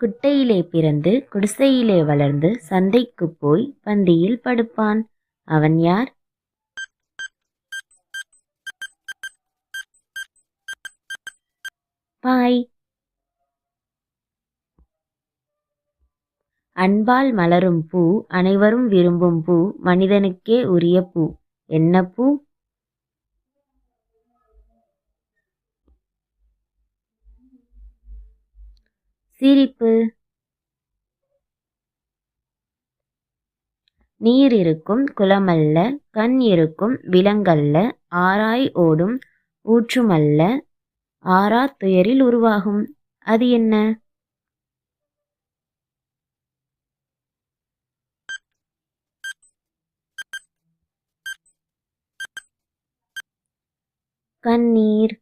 குட்டையிலே பிறந்து குடிசையிலே வளர்ந்து சந்தைக்குப் போய் பந்தியில் படுப்பான். அவன் யார்? பாய். அன்பால் மலரும் பூ அனைவரும் விரும்பும் பூ மனிதனுக்கே உரிய பூ. என்ன பூ? சிரிப்பு. நீர் இருக்கும் குளமல்ல கண் இருக்கும் விலங்கல்ல ஆராய் ஓடும் ஊற்றுமல்ல ஆறா துயரில் உருவாகும். அது என்ன? கண்ணீர்.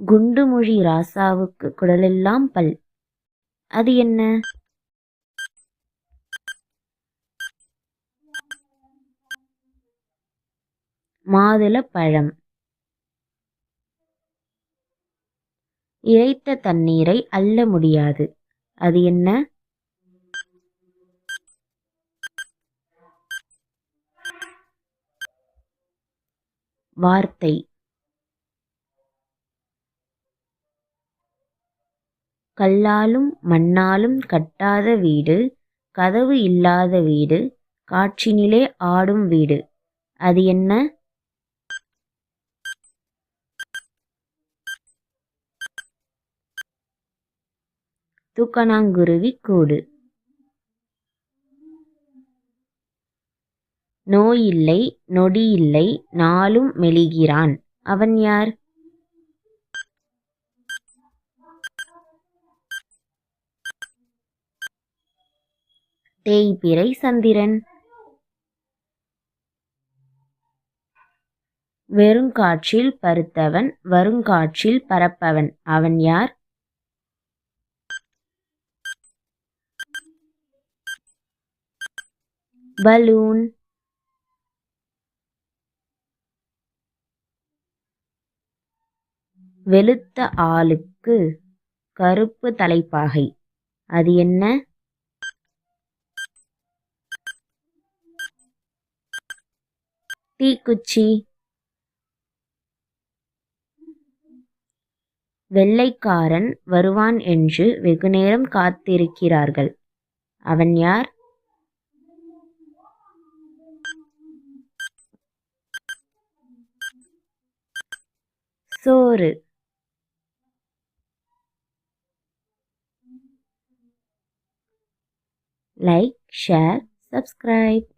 குண்டுமொழி ராசாவுக்கு குடலெல்லாம் பல். அது என்ன? மாதுள பழம். இறைத்த தண்ணீரை அள்ள முடியாது. அது என்ன? வார்த்தை. கல்லாலும் மண்ணாலும் கட்டாத வீடு கதவு இல்லாத வீடு காற்றினிலே ஆடும் வீடு. அது என்ன? தூக்கணாங்குருவி கூடு. நோயில்லை நொடியில்லை நாளும் மெலிகிறான். அவன் யார்? தேய்பிறை சந்திரன். வெறுங்காற்றில் பருத்தவன் வருங்காற்றில் பறப்பவன் அவன் யார்? பலூன். வெளுத்த ஆளுக்கு கருப்பு தலைப்பாகை. அது என்ன? தீக்குச்சி. வெள்ளைக்காரன் வருவான் என்று வெகுநேரம் காத்திருக்கிறார்கள். அவன் யார்? சோறு. Like share subscribe